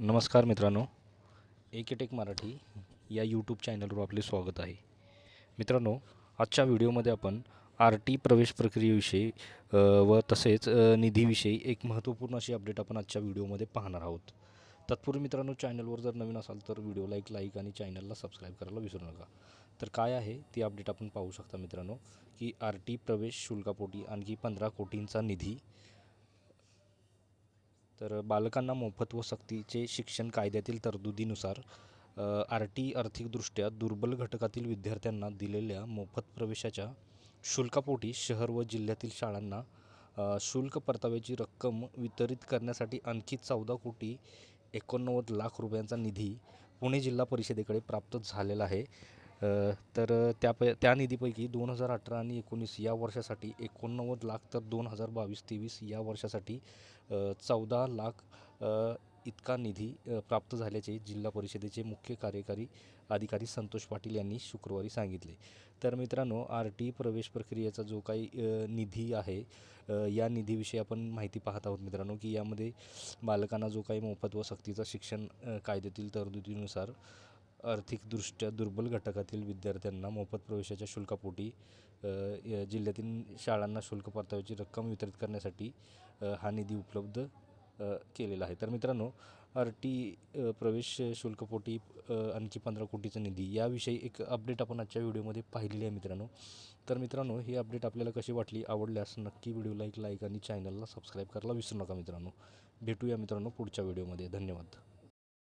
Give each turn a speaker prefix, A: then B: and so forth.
A: नमस्कार मित्रांनो एकेटेक मराठी या यूट्यूब चॅनलवर आपले स्वागत आहे. मित्रांनो आजच्या व्हिडिओमध्ये आपण आर टी प्रवेश प्रक्रियेविषयी व तसेच निधीविषयी एक महत्त्वपूर्ण अशी अपडेट आपण आजच्या व्हिडिओमध्ये पाहणार आहोत. तत्पूर्वी मित्रांनो चॅनलवर जर नवीन असाल तर व्हिडिओला एक लाईक आणि चॅनलला सबस्क्राईब करायला विसरू नका. तर काय आहे ती अपडेट आपण पाहू शकता मित्रांनो की आर टी प्रवेश शुल्कापोटी आणखी पंधरा कोटींचा निधी तर बालकांना मोफत व सक्तीचे शिक्षण कायद्यातील तरतुदीनुसार आर टी आर्थिकदृष्ट्या दुर्बल घटकातील विद्यार्थ्यांना दिलेल्या मोफत प्रवेशाच्या शुल्कापोटी शहर व जिल्ह्यातील शाळांना शुल्क परताव्याची रक्कम वितरित करण्यासाठी आणखी चौदा कोटी एकोणनव्वद लाख रुपयांचा निधी पुणे जिल्हा परिषदेकडे प्राप्त झालेला आहे. तर तर त्याप त्या निधीपैकी दोन हजार अठरा आणि एकोणीस या वर्षासाठी एकोणनव्वद लाख तर दोन हजार बावीस तेवीस या वर्षासाठी चौदा लाख इतका निधी प्राप्त झाल्याचे जिल्हा परिषदेचे मुख्य कार्यकारी अधिकारी संतोष पाटील यांनी शुक्रवारी सांगितले. तर मित्रांनो आर टी प्रवेश प्रक्रियेचा जो काही निधी आहे या निधीविषयी आपण माहिती पाहत आहोत मित्रांनो की यामध्ये बालकांना जो काही मोफत व सक्तीचा शिक्षण कायद्यातील तरतुदीनुसार आर्थिकदृष्ट्या दुर्बल घटकातील विद्यार्थ्यांना मोफत प्रवेशाच्या शुल्कापोटी जिल्ह्यातील शाळांना शुल्क परताव्याची रक्कम वितरित करण्यासाठी हा निधी उपलब्ध केलेला आहे. तर मित्रांनो आर टी प्रवेश शुल्कपोटी आणखी पंधरा कोटीचा निधी याविषयी एक अपडेट आपण आजच्या व्हिडिओमध्ये पाहिलेली आहे मित्रांनो. तर मित्रांनो ही अपडेट आपल्याला कशी वाटली आवडल्यास नक्की व्हिडिओला एक लाईक आणि चॅनलला सबस्क्राईब करायला विसरू नका मित्रांनो. भेटूया मित्रांनो पुढच्या व्हिडिओमध्ये. धन्यवाद.